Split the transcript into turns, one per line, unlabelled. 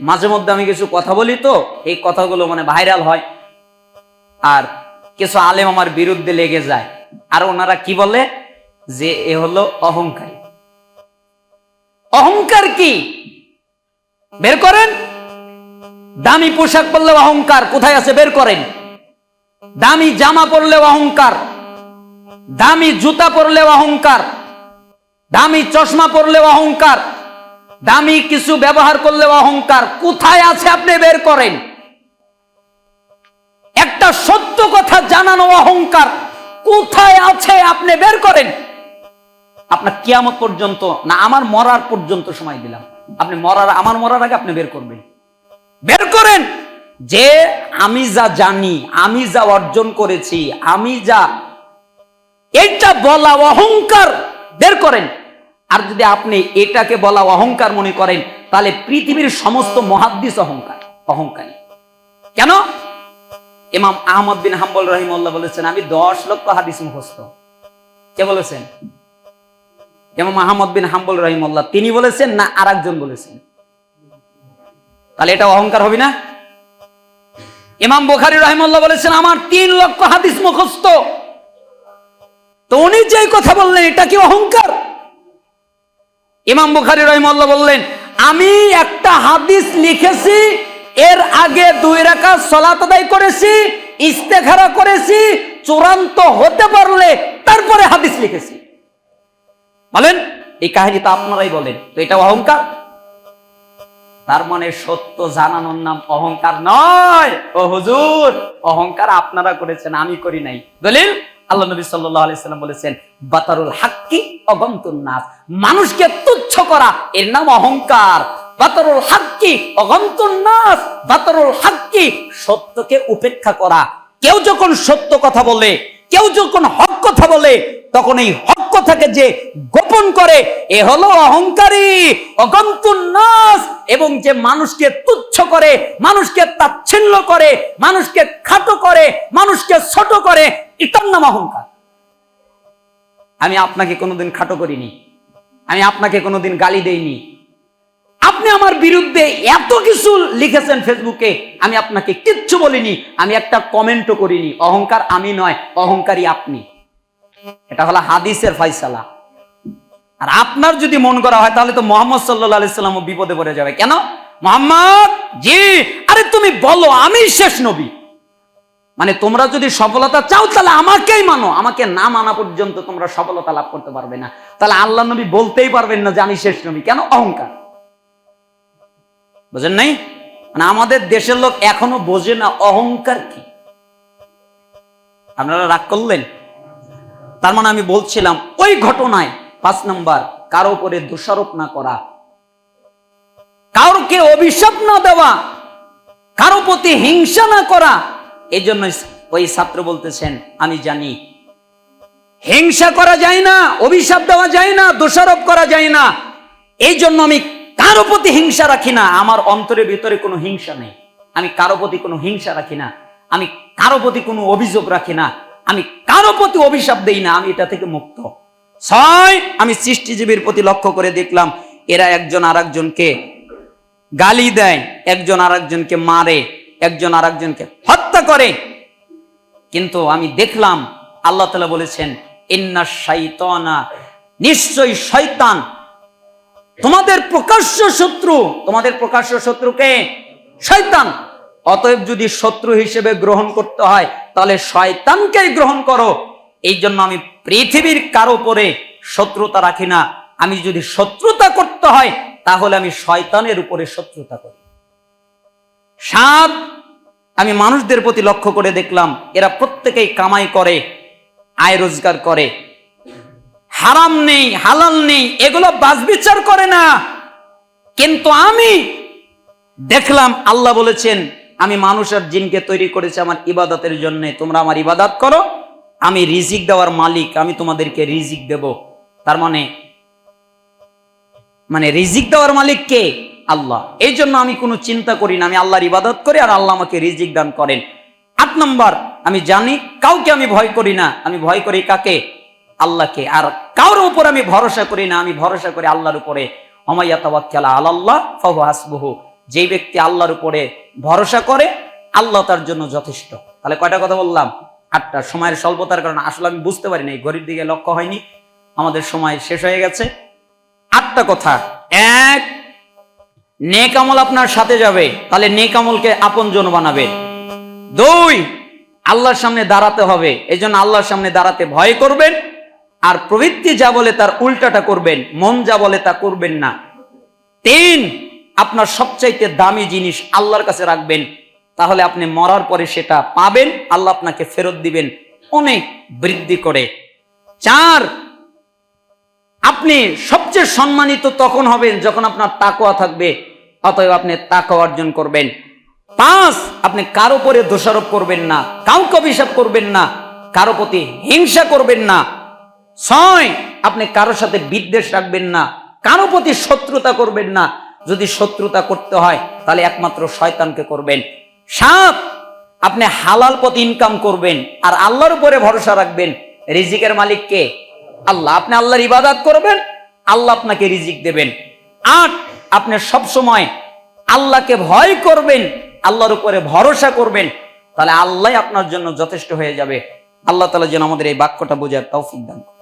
মাঝে মধ্যে আমি কিছু কথা বলি তো, এই কথাগুলো মানে ভাইরাল হয়। আর কিছু আলেম আমার বিরুদ্ধে লেগে যায়। আর ওনারা কি বলে? যে এ হলো অহংকারী। অহংকার কি? বের করেন। দামি পোশাক পরলে অহংকার, কোথায় আছে? বের করেন। দামি জামা পরলে অহংকার। দামি জুতা পরলে অহংকার। দামি চশমা পরলে অহংকার। দামি কিছু ব্যবহার করলে অহংকার কোথায় আছে আপনি বের করেন? একটা সত্য কথা জানানো অহংকার কোথায় আছে আপনি বের করেন? আপনার কিয়ামত পর্যন্ত না আমার মরার পর্যন্ত সময় দিলাম। আপনি মরার, আমার মরার আগে আপনি বের করবেন। বের করেন! যে আমি যা জানি, আমি যা অর্জন করেছি, আমি যা এটা বলা অহংকার, বের করেন। আর যদি আপনি এটাকে বলা অহংকার মনে করেন, তাহলে পৃথিবীর সমস্ত মহাদ্দিস অহংকার, অহংকারী। কেন? ইমাম আহমদ বিন হাম্বল রহিমউল্লাহ বলেছেন, আমি দশ লক্ষ হাদিস মুখস্থ। কে বলেছেন? ইমাম আহমদ বিন হাম্বল রহিমউল্লাহ তিনি বলেছেন না আর একজন বলেছেন? তাহলে এটা অহংকার হবে না? ইমাম বুখারী রহিমউল্লাহ বলেছেন, আমার তিন লক্ষ হাদিস মুখস্থ। তো উনি যে কথা বললেন, এটা কি অহংকার? ইমাম বুখারি রহিমল্লাহ বললেন, আমি একটা হাদিস লিখেছি, এর আগে দুই রাখা সলাত আদায় করেছি, ইস্তেখারা করেছি, চূড়ান্ত হতে পারলে তারপরে হাদিস লিখেছি। বলেন, এই কাহিনী তো আপনারাই বলেন, তো এটা অহংকার? তার মানে সত্য জানানোর নাম অহংকার নয়। ও হুজুর, অহংকার আপনারা করেছেন, আমি করি নাই। দলিল? আল্লাহ নবী সাল্লাল্লাহু আলাইহি সাল্লাম বলেছেন, বাতারুল হাক্কি অগন্তুন নাস। মানুষকে তুচ্ছ করা, এর নাম অহংকার। বাতারুল হাক্কি অগন্তুন নাস। বাতারুল হাক্কি সত্যকে উপেক্ষা করা। কেউ যখন সত্য কথা বলে কেউ যখন হক কথা বলে, তখন এই হক কথাকে যে গোপন করে, এ হলো অহংকারী নাস এবং যে মানুষকে তুচ্ছ করে, মানুষকে তাচ্ছিল্য করে, মানুষকে খাটো করে, মানুষকে ছোট করে, এটার নাম অহংকার। আমি আপনাকে কোনোদিন খাটো করিনি। আমি আপনাকে কোনোদিন গালি দেইনি। আপনি আমার বিরুদ্ধে এত কিছু লিখেছেন ফেসবুকে, আমি আপনাকে কিচ্ছু বলিনি, আমি একটা কমেন্টও করিনি। অহংকার আমি নয় অহংকারী আপনি। এটা হলো হাদিসের ফয়সালা। আর আপনার যদি মন করা হয়, তাহলে তো মোহাম্মদ সাল্লাহ আলাইসাল্লাম বিপদে পড়ে যাবে। কেন? মোহাম্মদ, জি! আরে তুমি বলো, আমি শেষ নবী। মানে তোমরা যদি সফলতা চাও, তাহলে আমাকেই মানো। আমাকে না মানা পর্যন্ত তোমরা সফলতা লাভ করতে পারবে না। তাহলে আল্লাহ নবী বলতেই পারবেন না যে আমি শেষ নবী। কেন? অহংকার। বুঝেন নাই? মানে আমাদের দেশের লোক এখনও বোঝে না অহংকার কি। আপনারা রাগ করলেন? তার মানে আমি বলছিলাম, ওই ঘটনায় পাঁচ নাম্বার, কারও উপরে দোষারোপ না করা। কারোকে অভিশাপ না দেওয়া, কারও প্রতি হিংসা না করা। এই জন্য ওই ছাত্র বলতেছেন, আমি জানি। হিংসা করা যায় না, অভিশাপ দেওয়া যায় না, দোষারোপ করা যায় না। এই জন্য আমি কারও প্রতি হিংসা রাখি না, আমার অন্তরের ভিতরে কোনো হিংসা নেই। আমি কারও প্রতি কোনো হিংসা রাখি না, আমি কারও প্রতি কোনো অভিযোগ রাখি না, আমি কারও প্রতি অভিশাপ দেই না, আমি এটা থেকে মুক্ত। ছয়, আমি সৃষ্টিজীবীর প্রতি লক্ষ্য করে দেখলাম, এরা একজন আর একজনকে গালি দেয়, একজন আর একজনকে মারে, একজন আর একজনকে হত্যা করে। কিন্তু আমি দেখলাম, আল্লাহ তালা বলেছেন ইন্না শাইতানা, নিশ্চয়ই শয়তান তোমাদের প্রকাশ্য শত্রু, তোমাদের প্রকাশ্য শত্রুকে শয়তান। অতএব যদি শত্রু হিসেবে গ্রহণ করতে হয়, তাহলে শয়তানকে গ্রহণ করো। এই জন্য আমি পৃথিবীর কারও উপরে শত্রুতা রাখি না। আমি যদি শত্রুতা করতে হয়, তাহলে আমি শয়তানের উপরে শত্রুতা করি। সাত, আমি মানুষদের প্রতি লক্ষ্য করে দেখলাম, এরা প্রত্যেকেই কামাই করে, আয় রোজগার করে। হারাম নেই, হালাল নেই, এগুলো বাজবিচার করে না। কিন্তু আমি দেখলাম আল্লাহ বলেছেন, আমি মানুষের জিনকে তৈরি করেছি আমার ইবাদতের জন্য। তোমরা আমার ইবাদত করো, আমি রিজিক দেওয়ার মালিক, আমি তোমাদেরকে রিজিক দেব। তার মানে মানে রিজিক দেওয়ার মালিক কে? আল্লাহ। এই জন্য আমি কোনো চিন্তা করি না, আমি আল্লাহর ইবাদত করি আর আল্লাহ আমাকে রিজিক দান করেন। আট নম্বর, আমি জানি, কাউকে আমি ভয় করি না। আমি ভয় করি কাকে? আল্লাহকে। আর কারোর উপর আমি ভরসা করি না, আমি ভরসা করি আল্লাহর উপরে। অমাইয়া তাওয়াক্কালা আলাল্লাহ ফাহু হাসবুহু। যেই ব্যক্তি আল্লাহর উপরে ভরসা করে, আল্লাহ তার জন্য যথেষ্ট। তাহলে কয়টা কথা বললাম? আটটা। সময়ের স্বল্পতার কারণে আসলে আমি বুঝতে পারি নাই, ঘড়ির দিকে লক্ষ্য হয়নি। আমাদের সময় শেষ হয়ে গেছে। আটটা কথা। এক, নেক আমল আপনার সাথে যাবে, তাহলে নেক আমলকে আপনজন বানাবে। দুই, আল্লাহর সামনে দাঁড়াতে হবে এই জন্য আল্লাহর সামনে দাঁড়াতে ভয় করবেন। আর প্রবৃত্তি যা বলে তার উল্টাটা করবেন, মন যা বলে তা করবেন না। তিন, আপনার সবচাইতে দামি জিনিস আল্লাহর কাছে রাখবেন, তাহলে আপনি মরার পরে সেটা পাবেন, আল্লাহ আপনাকে ফেরত দিবেন অনেক বৃদ্ধি করে। চার, আপনি সবচেয়ে সম্মানিত তখন হবেন যখন আপনার তাকোয়া থাকবে, অতএব আপনি তাকওয়া অর্জন করবেন। পাঁচ, আপনি কারও উপরে দোষারোপ করবেন না, কাউকে অভিশাপ করবেন না, কারও প্রতি হিংসা করবেন না ছয়, আপনি কারও সাথে বিদ্বেষ রাখবেন না কারও প্রতি শত্রুতা করবেন না। যদি শত্রুতা করতে হয়, তাহলে একমাত্র শয়তানকে করবেন। সাত, আপনি হালাল পথ ইনকাম করবেন আর আল্লাহর উপরে ভরসা রাখবেন। রিজিকের মালিককে আল্লাহ। আপনি আল্লাহর ইবাদত করবেন, আল্লাহ আপনাকে রিজিক দেবেন। আট, আপনি সব সময় আল্লাহকে ভয় করবেন, আল্লাহর উপরে ভরসা করবেন। তাহলে আল্লাহ আপনার জন্য যথেষ্ট হয়ে যাবে। আল্লাহ তালা যেন আমাদের এই বাক্যটা বোঝার তৌফিক দান।